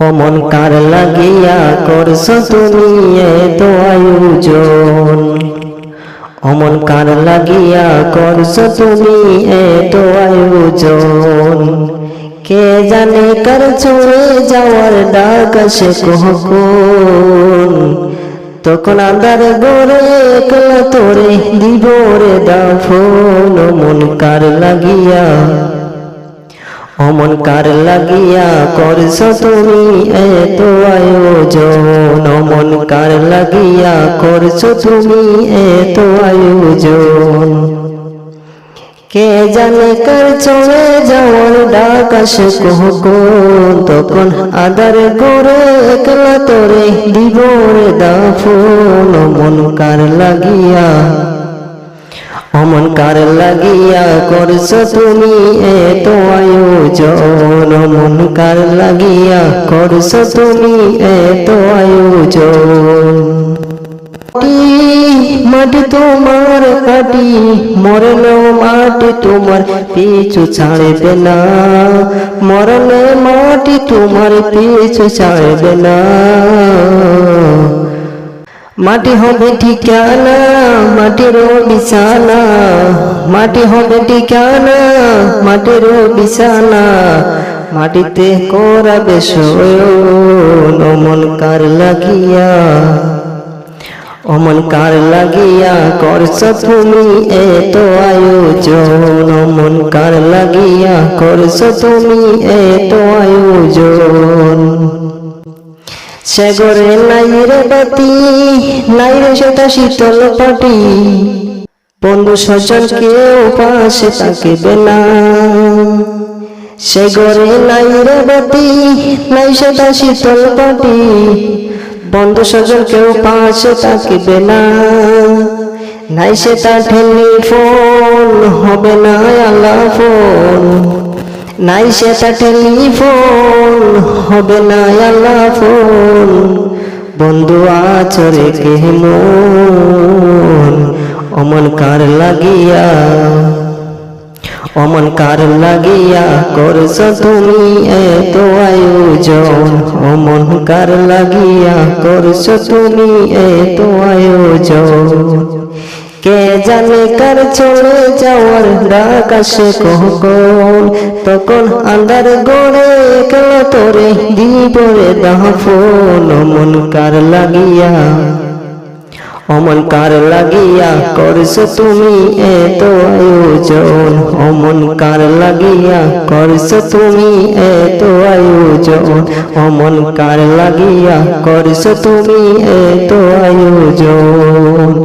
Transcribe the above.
অমন কার লাগিয়া করছ তুমি এত আয়োজন? অমন কার লাগিয়া করছ তুমি এত আয়োজন? কে জানে কার চলে যাওয়ার ডাক আসে কখন? তখন আন্দার গড়ে একলা তোরে দিব রে দাফন। মন কার লাগিয়া অমন কার লাগিয়া করছ তুমি এত আয়োজন? অমন কার লাগিয়া করছ তুমি এত আয়োজন? কে জানে কার চলে যাওয়ার ডাক আসে কখন তখন আদার গড়ে একলা তোরে দিব রে দাফন। অমন কার লাগিয়া অমন কার লাগিয়া করছ তুমি এত আয়োজন? অমন কার লাগিয়া করছ তুমি এত আয়োজন? মাটি তোমার কাটি মরলেও মাটি তোমার পিছু ছাড়বে না। মরলে মাটি তোমার পিছু ছাড়বে না। মাটি হবে ঠিকানা, মাটির বিছানা। মাটি হবে ঠিকানা, মাটির বিছানা। মাটিতে করাবে শয়ন অমন কার লাগিয়া। অমন কার লাগিয়া করছ তুমি এত আয়োজন। অমন কার লাগিয়া করছ তুমি এত আয়োজন। সেগরে নাই রে বাতি নাই রে সেটা শীতল পাটি। বন্ধু স্বজন কেউ পাশে থাকিবে না। সেগরে নাই রে বাতি, নাই সেটা শীতল পাটি। বন্ধু স্বজন কেউ পাশে থাকিবে না। নাই সেটা টেলিফোন হবে না আল্লাহ ফোন। নাই সেটা টেলিফোন, হবে না আল্লাহ ফোন। বন্ধু আচরে কে মন? অমন কার লাগিয়া? অমন কার লাগিয়া করছ তুমি এত আয়োজন? অমন কার লাগিয়া করছ তুমি এত আয়োজন? কে জানে কার চলে যাওয়ার ডাক আসে কখন তখন আন্দার গড়ে একলা তোরে দিবরে দাফন, অমন কার লাগিয়া? অমন কার লাগিয়া? করছ তুমি এত আয়োজন। অমন কার লাগিয়া? করছ তুমি এত আয়োজন। অমন কার লাগিয়া? করছ তুমি এত আয়োজন।